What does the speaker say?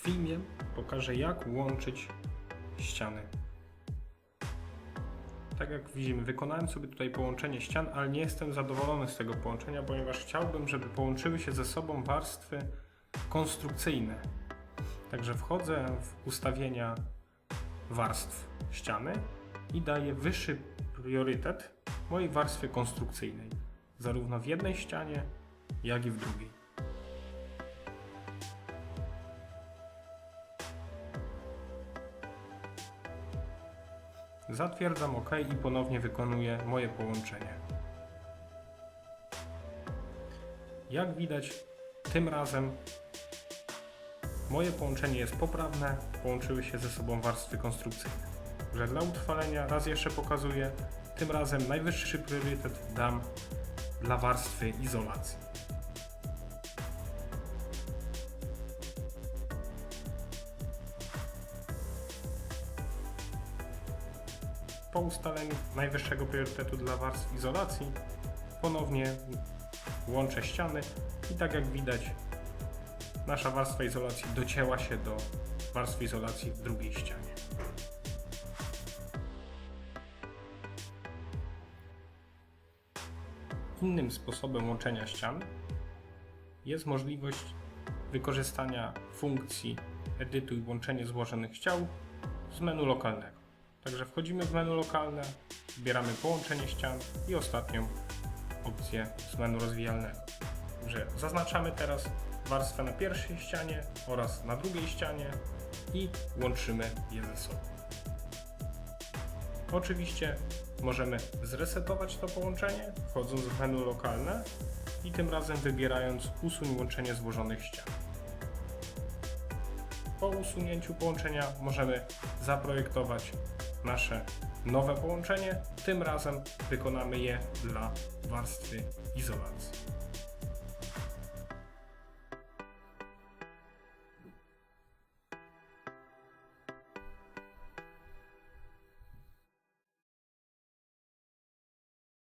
filmie pokażę jak łączyć ściany. Tak jak widzimy, wykonałem sobie tutaj połączenie ścian, ale nie jestem zadowolony z tego połączenia, ponieważ chciałbym, żeby połączyły się ze sobą warstwy konstrukcyjne. Także wchodzę w ustawienia warstw ściany i daję wyższy priorytet mojej warstwie konstrukcyjnej, zarówno w jednej ścianie, jak i w drugiej. Zatwierdzam OK i ponownie wykonuję moje połączenie. Jak widać, tym razem moje połączenie jest poprawne, połączyły się ze sobą warstwy konstrukcyjne. Że dla utrwalenia, raz jeszcze pokazuję, tym razem najwyższy priorytet dam dla warstwy izolacji. Po ustaleniu najwyższego priorytetu dla warstw izolacji ponownie łączę ściany i tak jak widać nasza warstwa izolacji docięła się do warstwy izolacji w drugiej ścianie. Innym sposobem łączenia ścian jest możliwość wykorzystania funkcji edytuj łączenie złożonych ciał z menu lokalnego. Także wchodzimy w menu lokalne, wybieramy połączenie ścian i ostatnią opcję z menu rozwijalnego. Także zaznaczamy teraz warstwę na pierwszej ścianie oraz na drugiej ścianie i łączymy je ze sobą. Oczywiście możemy zresetować to połączenie, wchodząc w menu lokalne i tym razem wybierając usuń łączenie złożonych ścian. Po usunięciu połączenia możemy zaprojektować nasze nowe połączenie. Tym razem wykonamy je dla warstwy izolacji.